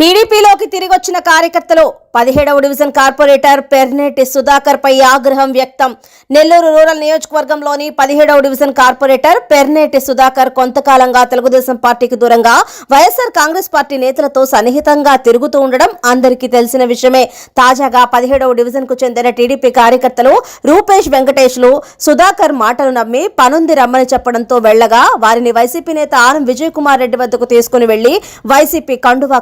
టీడీపీలోకి తిరిగొచ్చిన కార్యకర్తలు పదిహేడవ డివిజన్ కార్పొరేటర్ పెర్నేటి సుధాకర్ పై ఆగ్రహం వ్యక్తం. నెల్లూరు రూరల్ నియోజకవర్గంలోని పదిహేడవ డివిజన్ కార్పొరేటర్ పెర్నేటి సుధాకర్ కొంతకాలంగా తెలుగుదేశం పార్టీకి దూరంగా వైఎస్ఆర్ కాంగ్రెస్ పార్టీ నేతలతో సన్నిహితంగా తిరుగుతూ ఉండడం అందరికీ తెలిసిన విషయమే. తాజాగా పదిహేడవ డివిజన్కు చెందిన టీడీపీ కార్యకర్తలు రూపేష్ వెంకటేష్లు సుధాకర్ మాటలు నమ్మి పనుంది రమ్మని చెప్పడంతో వెళ్ళగా వారిని వైసీపీ నేత ఆనం విజయ్ కుమార్ రెడ్డి వద్దకు తీసుకుని వెళ్ళి వైసీపీ కండువా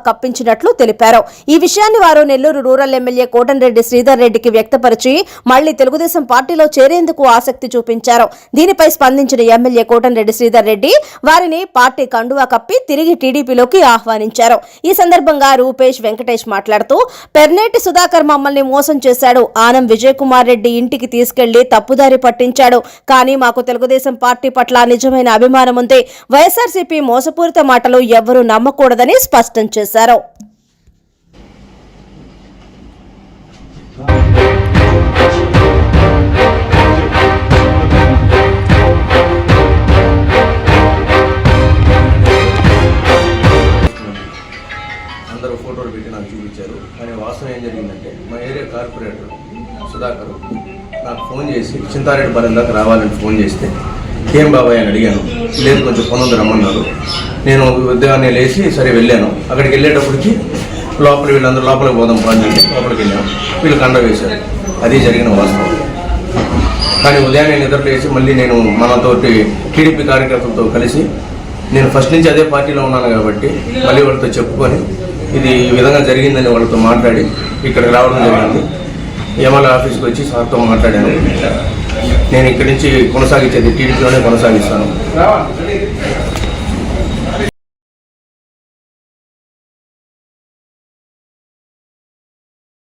చేసినట్లు తెలిపారు. ఈ విషయాన్ని వారు నెల్లూరు రూరల్ ఎమ్మెల్యే కోటంరెడ్డి శ్రీధర్ రెడ్డికి వ్యక్తపరిచి మళ్ళీ తెలుగుదేశం పార్టీలో చేరేందుకు ఆసక్తి చూపించారు. దీనిపై స్పందించిన ఎమ్మెల్యే కోటంరెడ్డి శ్రీధర్ రెడ్డి వారిని పార్టీ కండువా కప్పి తిరిగి టీడీపీలోకి ఆహ్వానించారు. ఈ సందర్భంగా రూపేష్ వెంకటేష్ మాట్లాడుతూ పెర్నేటి సుధాకర్ మమ్మల్ని మోసం చేశాడు. ఆనం విజయ్ కుమార్ రెడ్డి ఇంటికి తీసుకెళ్ళి తప్పుదారి పట్టించాడు. కానీ మాకు తెలుగుదేశం పార్టీ పట్ల నిజమైన అభిమానం ఉంది. వైఎస్ఆర్సీపీ మోసపూరిత మాటలు ఎవ్వరూ నమ్మకూడదని స్పష్టం చేశారు. ఫోటోలు పెట్టి నాకు చూపించారు. కానీ వాస్తవం ఏం జరిగిందంటే మా ఏరియా కార్పొరేటర్ సుధాకర్ నాకు ఫోన్ చేసి చింతారెడ్డి బలం దాకా రావాలని ఫోన్ చేస్తే ఏం బాబాయ్ అని అడిగాను. లేదు కొంచెం పనుంది రమ్మన్నారు. నేను ఉద్యోగాన్ని లేచి సరే వెళ్ళాను. అక్కడికి వెళ్ళేటప్పటికి లోపల వీళ్ళందరూ లోపలికి పోదాం పని అంటే లోపలికి వెళ్ళాను వీళ్ళు కండ వేశారు. అది జరిగిన వాస్తవం. కానీ ఉదయాన్నే నిద్ర లేచి మళ్ళీ నేను మనతోటి టీడీపీ కార్యకర్తలతో కలిసి నేను ఫస్ట్ నుంచి అదే పార్టీలో ఉన్నాను కాబట్టి మళ్ళీ వాళ్ళతో చెప్పుకొని ఇది ఈ విధంగా జరిగిందని వాళ్ళతో మాట్లాడి ఇక్కడికి రావడం జరిగింది. ఎమ్మెల్యే ఆఫీస్కి వచ్చి సార్తో మాట్లాడాను. నేను ఇక్కడి నుంచి కొనసాగించేది టీడీపీలోనే కొనసాగిస్తాను.